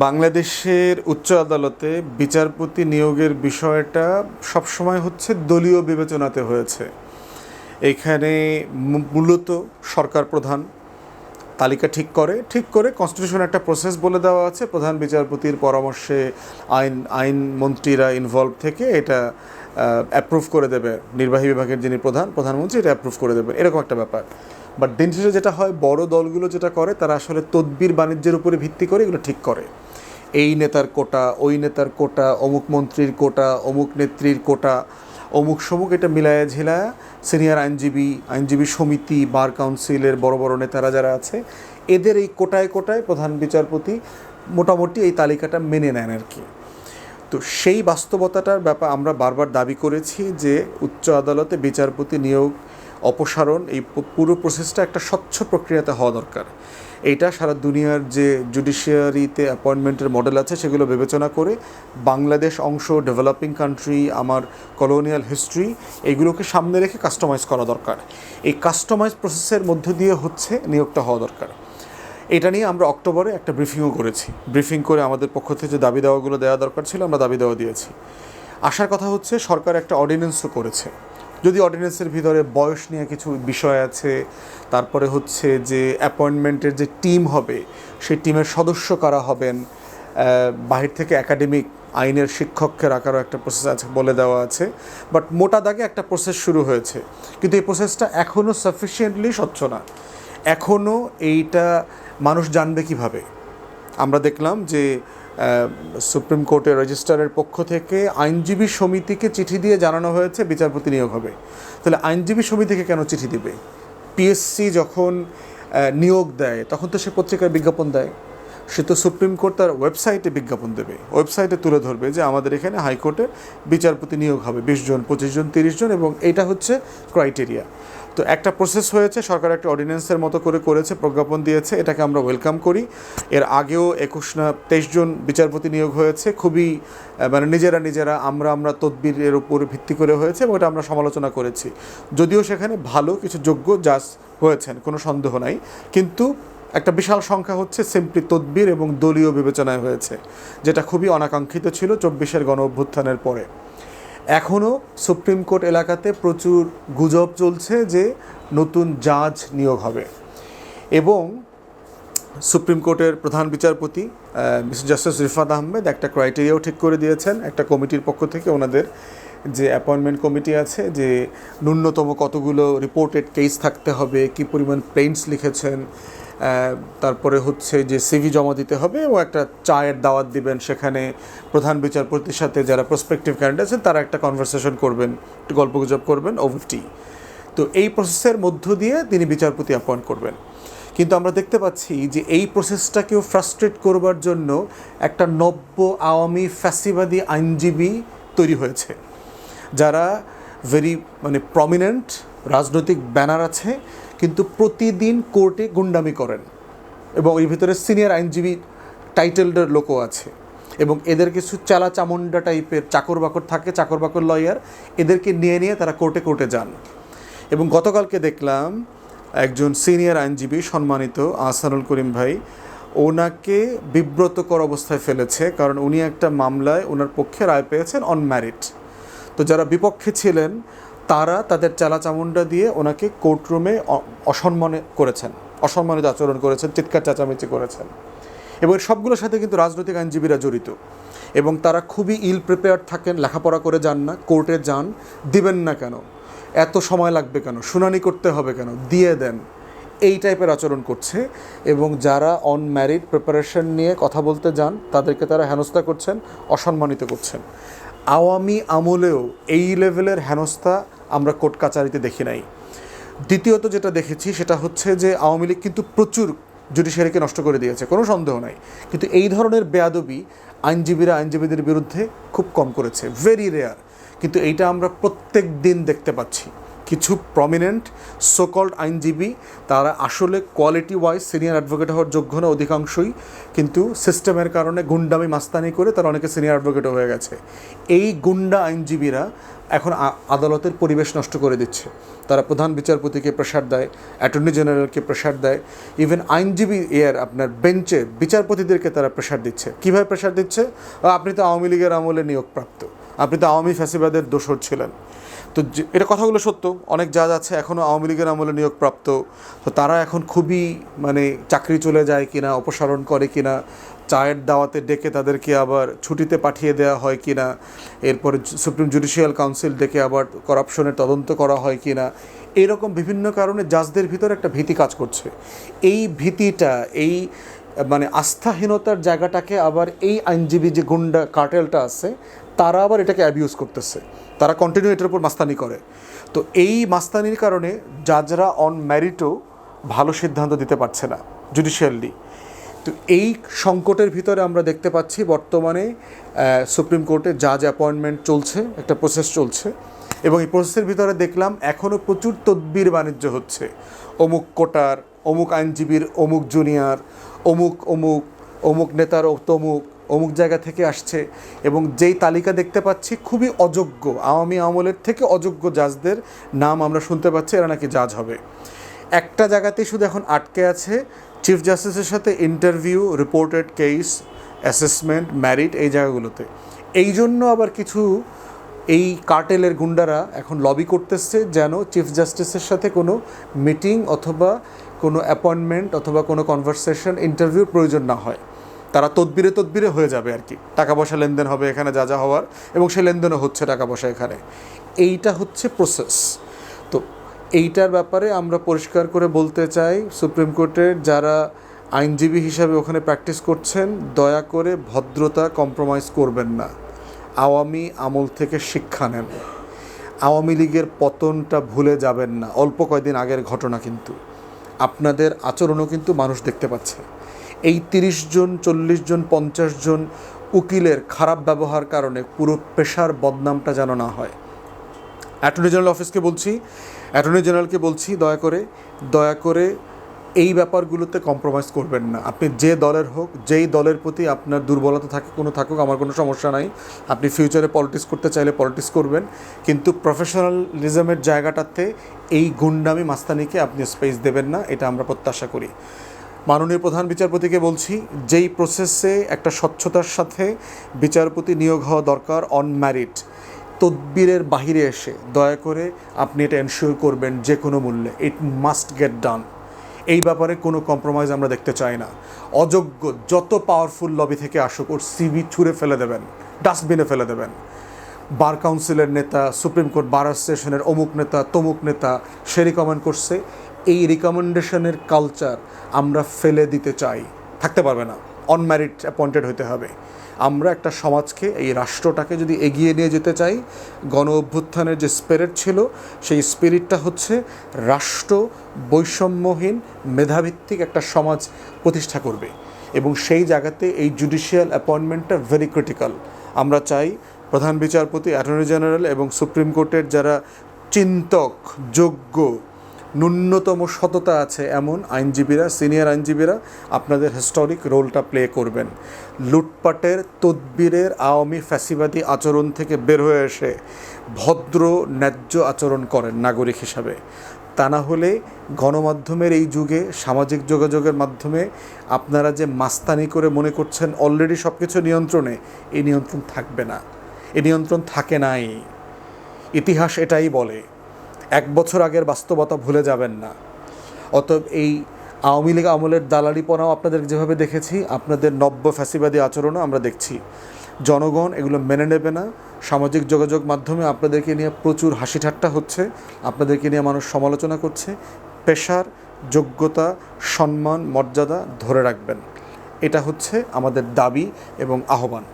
বাংলাদেশের উচ্চ আদালতে বিচারপতি নিয়োগের বিষয়টা সবসময় হচ্ছে দলীয় বিবেচনাতে হয়েছে। এখানে মূলত সরকার প্রধান তালিকা ঠিক করে ঠিক করে কনস্টিটিউশন একটা প্রসেস বলে দেওয়া আছে। প্রধান বিচারপতির পরামর্শে আইন আইন মন্ত্রীরা ইনভলভ থেকে এটা অ্যাপ্রুভ করে দেবে। নির্বাহী বিভাগের যিনি প্রধান, প্রধানমন্ত্রী এটা অ্যাপ্রুভ করে দেবে এরকম একটা ব্যাপার। বাট দিন শেষে যেটা হয়, বড় দলগুলো যেটা করে, তারা আসলে তদবির বাণিজ্যের উপরে ভিত্তি করে এগুলো ঠিক করে। এই নেতার কোটা, ওই নেতার কোটা, অমুক মন্ত্রীর কোটা, অমুক নেত্রীর কোটা, অমুক সমুক এটা মিলায়া ঝিলায়া সিনিয়র আইনজীবী আইনজীবী সমিতি, বার কাউন্সিলের বড় বড় নেতারা যারা আছে, এদের এই কোটায় কোটায় প্রধান বিচারপতি মোটামুটি এই তালিকাটা মেনে নেন আর কি। তো সেই বাস্তবতাটার ব্যাপার আমরা বারবার দাবি করেছি যে উচ্চ আদালতে বিচারপতি নিয়োগ অপসারণ, এই পুরো প্রসেসটা একটা স্বচ্ছ প্রক্রিয়াতে হওয়া দরকার। এইটা সারা দুনিয়ার যে জুডিশিয়ারিতে অ্যাপয়েন্টমেন্টের মডেল আছে, সেগুলো বিবেচনা করে বাংলাদেশ অংশ ডেভেলপিং কান্ট্রি আমার কলোনিয়াল হিস্ট্রি এগুলোকে সামনে রেখে কাস্টমাইজ করা দরকার। এই কাস্টমাইজ প্রসেসের মধ্য দিয়ে হচ্ছে নিয়োগটা হওয়া দরকার। এটা নিয়ে আমরা অক্টোবরে একটা ব্রিফিংও করেছি। ব্রিফিং করে আমাদের পক্ষ থেকে যে দাবি দেওয়াগুলো দেওয়া দরকার ছিল, আমরা দাবি দেওয়া দিয়েছি। আসার কথা হচ্ছে, সরকার একটা অর্ডিন্যান্সও করেছে। যদি অর্ডিন্যান্সের ভিতরে বয়স নিয়ে কিছু বিষয় আছে, তারপরে হচ্ছে যে অ্যাপয়েন্টমেন্টের যে টিম হবে, সেই টিমের সদস্য কারা হবেন বাহির থেকে একাডেমিক আইনের শিক্ষককে রাখারও একটা প্রসেস আছে বলে দেওয়া আছে বাট মোটা দাগে একটা প্রসেস শুরু হয়েছে। কিন্তু এই প্রসেসটা এখনও সাফিসিয়েন্টলি স্বচ্ছ না। এখনও এইটা মানুষ জানবে কীভাবে? আমরা দেখলাম যে সুপ্রিম কোর্টের রেজিস্ট্রারের পক্ষ থেকে আইনজীবী সমিতিকে চিঠি দিয়ে জানানো হয়েছে বিচারপতি নিয়োগ হবে। তাহলে আইনজীবী সমিতিকে কেন চিঠি দিবে? পিএসসি যখন নিয়োগ দেয়, তখন তো সে পত্রিকায় বিজ্ঞাপন দেয়। সে তো সুপ্রিম কোর্ট তার ওয়েবসাইটে বিজ্ঞাপন দেবে। ওয়েবসাইটে তুলে ধরবে যে আমাদের এখানে হাইকোর্টে বিচারপতি নিয়োগ হবে, বিশ জন, পঁচিশ জন, তিরিশ জন এবং এটা হচ্ছে ক্রাইটেরিয়া। তো একটা প্রসেস হয়েছে, সরকার একটা অর্ডিন্যান্সের মতো করে করেছে, প্রজ্ঞাপন দিয়েছে, এটাকে আমরা ওয়েলকাম করি। এর আগেও একুশ না, তেইশ জন বিচারপতি নিয়োগ হয়েছে, খুবই মানে নিজেরা নিজেরা, আমরা আমরা তদবিরের উপর ভিত্তি করে হয়েছে এবং এটা আমরা সমালোচনা করেছি। যদিও সেখানে ভালো কিছু যোগ্য জাজ হয়েছেন, কোনো সন্দেহ নাই। কিন্তু একটা বিশাল সংখ্যা হচ্ছে সিম্পলি তদবির এবং দলীয় বিবেচনায় হয়েছে, যেটা খুবই অনাকাঙ্ক্ষিত ছিল চব্বিশের গণ অভ্যুত্থানের পরে। এখনও সুপ্রিম কোর্ট এলাকাতে প্রচুর গুজব চলছে যে নতুন জাজ নিয়োগ হবে। এবং সুপ্রিম কোর্টের প্রধান বিচারপতি মিস্টার জাস্টিস রিফাত আহমেদ একটা ক্রাইটেরিয়াও ঠিক করে দিয়েছেন। একটা কমিটির পক্ষ থেকে ওনাদের যে অ্যাপয়েন্টমেন্ট কমিটি আছে, যে ন্যূনতম কতগুলো রিপোর্টেড কেস থাকতে হবে, কি পরিমাণ প্লেন্টস লিখেছেন তারপরে হচ্ছে যে সিভি জমা দিতে হবে এবং একটা চায়ের দাওয়াত দিবেন সেখানে প্রধান বিচারপতির সাথে যারা প্রসপেক্টিভ ক্যান্ডিডেট আছেন, তারা একটা কনভারসেশন করবেন, একটু গল্পগুজব করবেন ওভার তো এই প্রসেসের মধ্য দিয়ে তিনি বিচারপতি অ্যাপয়েন্ট করবেন। কিন্তু আমরা দেখতে পাচ্ছি যে এই প্রসেসটাকেও ফ্রাস্ট্রেট করবার জন্য একটা নব্য আওয়ামী ফ্যাসিবাদী আইনজীবী তৈরি হয়েছে। যারা ভেরি মানে প্রমিনেন্ট রাজনৈতিক ব্যানার আছে কিন্তু প্রতিদিন কোর্টে গুন্ডামি করেন এবং এর ভিতরে সিনিয়র আইনজীবী টাইটেলডের লোকও আছে এবং এদের কিছু চালা চামুন্ডা টাইপের চাকর বাকর থাকে চাকর বাকর লয়ার, এদেরকে নিয়ে নিয়ে তারা কোর্টে কোর্টে যান। এবং গতকালকে দেখলাম একজন সিনিয়র আইনজীবী সম্মানিত আহসানুল করিম ভাই, ওনাকে বিব্রতকর অবস্থায় ফেলেছে কারণ উনি একটা মামলায় ওনার পক্ষে রায় পেয়েছেন অন ম্যারিট তো যারা বিপক্ষে ছিলেন তারা তাদের চালাচামুন্ডা দিয়ে ওনাকে কোর্টরুমে অসম্মানে করেছেন, অসম্মানিত আচরণ করেছেন, চিৎকার চেঁচামেচি করেছেন। এবং সবগুলোর সাথে কিন্তু রাজনৈতিক আইনজীবীরা জড়িত। এবং তারা খুবই ইল প্রিপেয়ার থাকেন, লেখাপড়া করে যান না, কোর্টে যান, দিবেন না কেন? এত সময় লাগবে কেন? শুনানি করতে হবে কেন? দিয়ে দেন। এই টাইপের আচরণ করছে এবং যারা অন ম্যারিড প্রিপারেশন নিয়ে কথা বলতে যান, তাদেরকে তারা হেনস্থা করছেন, অসম্মানিত করছেন। আওয়ামী আমলেও এই লেভেলের হেনস্থা আমরা কোর্ট কাচারিতে দেখি নাই। দ্বিতীয়ত যেটা দেখেছি সেটা হচ্ছে যে আওয়ামী লীগ কিন্তু প্রচুর জুডিশিয়ারিকে নষ্ট করে দিয়েছে, কোনো সন্দেহ নাই। কিন্তু এই ধরনের বেয়াদবি আইনজীবীরা আইনজীবীদের বিরুদ্ধে খুব কম করেছে ভেরি রেয়ার কিন্তু এইটা আমরা প্রত্যেক দিন দেখতে পাচ্ছি। কিছু প্রমিনেন্ট সোকল্ড আইনজীবী তারা আসলে কোয়ালিটি ওয়াইজ সিনিয়র অ্যাডভোকেট হওয়ার যোগ্য না অধিকাংশই কিন্তু সিস্টেমের কারণে গুন্ডামি মাস্তানি করে তারা অনেকে সিনিয়র অ্যাডভোকেট হয়ে গেছে। এই গুন্ডা আইনজীবীরা এখন আদালতের পরিবেশ নষ্ট করে দিচ্ছে। তারা প্রধান বিচারপতিকে প্রেশার দেয় অ্যাটর্নি জেনারেলকে প্রেশার দেয়। ইভেন আইনজীবী এর আপনার বেঞ্চে বিচারপতিদেরকে তারা প্রেশার দিচ্ছে। কীভাবে প্রেশার দিচ্ছে? "আ, আপনি তো আওয়ামী লীগের আমলে নিয়োগপ্রাপ্ত। আপনি তো আওয়ামী ফ্যাসিবাদের দোষর ছিলেন। তো এটা কথাগুলো সত্য। অনেক জাজ আছে এখনও আওয়ামী লীগের আমলে নিয়োগপ্রাপ্ত। তো তারা এখন খুবই মানে চাকরি চলে যায় কিনা, অপসারণ করে কিনা, চায়ের দাওয়াতে ডেকে তাদেরকে আবার ছুটিতে পাঠিয়ে দেওয়া হয় কিনা, এরপরে সুপ্রিম জুডিশিয়াল কাউন্সিল ডেকে আবার করাপশনের তদন্ত করা হয় কি কিনা, এরকম বিভিন্ন কারণে জাজদের ভিতরে একটা ভীতি কাজ করছে। এই ভীতিটা, এই মানে আস্থাহীনতার জায়গাটাকে আবার এই আইনজীবী যে গুন্ডা কার্টেলটা আছে, তারা আবার এটাকে অ্যাবিউজ করতেছে। তারা কন্টিনিউ এটার উপর মাস্তানি করে। তো এই মাস্তানির কারণে জাজরা অন ম্যারিটও ভালো সিদ্ধান্ত দিতে পারছে না জুডিশিয়ালি তো এই সংকটের ভিতরে আমরা দেখতে পাচ্ছি বর্তমানে সুপ্রিম কোর্টে জাজ অ্যাপয়েন্টমেন্ট চলছে, একটা প্রসেস চলছে। এবং এই প্রসেসের ভিতরে দেখলাম এখনও প্রচুর তদবির বাণিজ্য হচ্ছে। অমুক কোটার, অমুক আইনজীবীর, অমুক জুনিয়র অমুক অমুক অমুক নেতার তমুক, অমুক জায়গা থেকে আসছে এবং যেই তালিকা দেখতে পাচ্ছি খুবই অযোগ্য। আওয়ামী আমলের থেকে অযোগ্য জাজদের নাম আমরা শুনতে পাচ্ছি, এরা নাকি জাজ হবে। একটা জায়গাতেই শুধু এখন আটকে আছে চিফ জাস্টিসের সাথে interview reported case assessment merit এই জায়গাগুলোতে। এই জন্য আবার কিছু এই কার্টেলের গুন্ডারা এখন লবি করতেছে যেন চিফ জাস্টিসের সাথে কোনো মিটিং অথবা কোনো অ্যাপয়েন্টমেন্ট অথবা কোনো কনভারসেশন ইন্টারভিউর প্রয়োজন না হয়। তারা তদবিরে তদবিরে হয়ে যাবে আর কি। টাকা পয়সা লেনদেন হবে এখানে যা যা হওয়ার, এবং সেই লেনদেনও হচ্ছে টাকা পয়সা এখানে। এইটা হচ্ছে প্রসেস তো এইটার ব্যাপারে আমরা পরিষ্কার করে বলতে চাই সুপ্রিম কোর্টের যারা আইনজীবী হিসাবে ওখানে প্র্যাকটিস করছেন, দয়া করে ভদ্রতা কম্প্রোমাইজ করবেন না। আওয়ামী আমল থেকে শিক্ষা নেন। আওয়ামী লীগের পতনটা ভুলে যাবেন না। অল্প কয়দিন আগের ঘটনা কিন্তু। আপনাদের আচরণও কিন্তু মানুষ দেখতে পাচ্ছে। এই তিরিশ জন, চল্লিশ জন, পঞ্চাশ জন উকিলের খারাপ ব্যবহার কারণে পুরো পেশার বদনামটা যেন না হয়। অ্যাটর্নি জেনারেল অফিসকে বলছি, অ্যাটর্নি জেনারেলকে বলছি, দয়া করে দয়া করে এই ব্যাপারগুলোতে কম্প্রোমাইজ করবেন না। আপনি যে দলের হোক, যেই দলের প্রতি আপনার দুর্বলতা থাকে, কোনো থাকুক, আমার কোনো সমস্যা নাই। আপনি ফিউচারে পলিটিক্স করতে চাইলে পলিটিক্স করবেন, কিন্তু প্রফেশনালিজমের জায়গাটাতে এই গুন্ডামি মাস্তানিকে আপনি স্পেস দেবেন না, এটা আমরা প্রত্যাশা করি। মাননীয় প্রধান বিচারপতিকে বলছি, যেই প্রসেসে একটা স্বচ্ছতার সাথে বিচারপতি নিয়োগ হওয়া দরকার অন ম্যারিট তদবিরের বাহিরে এসে দয়া করে আপনি এটা এনশিওর করবেন যে কোনো মূল্যে। ইট মাস্ট গেট ডান এই ব্যাপারে কোনো কম্প্রোমাইজ আমরা দেখতে চাই না। অযোগ্য যত পাওয়ারফুল লবি থেকে আসুক, ওর সিবি ছুঁড়ে ফেলে দেবেন ডাস্টবিনে ফেলে দেবেন। বার কাউন্সিলের নেতা, সুপ্রিম কোর্ট, বার অ্যাসোসিয়েশনের অমুক নেতা, তমুক নেতা, সে রিকমেন্ড করছে। এই রিকমেন্ডেশনের কালচার আমরা ফেলে দিতে চাই। থাকতে পারবে না। অনম্যারিড অ্যাপয়েন্টেড হতে হবে। আমরা একটা সমাজকে, এই রাষ্ট্রটাকে যদি এগিয়ে নিয়ে যেতে চাই, গণ অভ্যুত্থানের যে স্পিরিট ছিল, সেই স্পিরিটটা হচ্ছে রাষ্ট্র বৈষম্যহীন মেধাভিত্তিক একটা সমাজ প্রতিষ্ঠা করবে। এবং সেই জায়গাতে এই জুডিশিয়াল অ্যাপয়েন্টমেন্টটা ভেরি ক্রিটিক্যাল আমরা চাই প্রধান বিচারপতি অ্যাটর্নি জেনারেল এবং সুপ্রিম কোর্টের যারা চিন্তক, যোগ্য ন্যূনতম সততা আছে এমন আইনজীবীরা, সিনিয়র আইনজীবীরা আপনাদের হিস্টোরিক রোলটা প্লে করবেন। লুটপাটের, তদবিরের আওয়ামী ফ্যাসিবাদী আচরণ থেকে বের হয়ে এসে ভদ্র, ন্যায্য আচরণ করেন নাগরিক হিসাবে। তা না হলে গণমাধ্যমের এই যুগে, সামাজিক যোগাযোগের মাধ্যমে আপনারা যে মাস্তানি করে মনে করছেন অলরেডি সব কিছু নিয়ন্ত্রণে, এই নিয়ন্ত্রণ থাকবে না। এই নিয়ন্ত্রণ থাকে নাই। ইতিহাস এটাই বলে। এক বছর আগের বাস্তবতা ভুলে যাবেন না। অতএব এই আওয়ামী লীগ আমলের দালালিপনাও আপনাদের যেভাবে দেখেছি, আপনাদের নব্য ফ্যাসিবাদী আচরণও আমরা দেখছি। জনগণ এগুলো মেনে নেবে না। সামাজিক যোগাযোগ মাধ্যমে আপনাদেরকে নিয়ে প্রচুর হাসি ঠাট্টা হচ্ছে, আপনাদেরকে নিয়ে মানুষ সমালোচনা করছে। পেশার, যোগ্যতা, সম্মান, মর্যাদা ধরে রাখবেন। এটা হচ্ছে আমাদের দাবি এবং আহ্বান।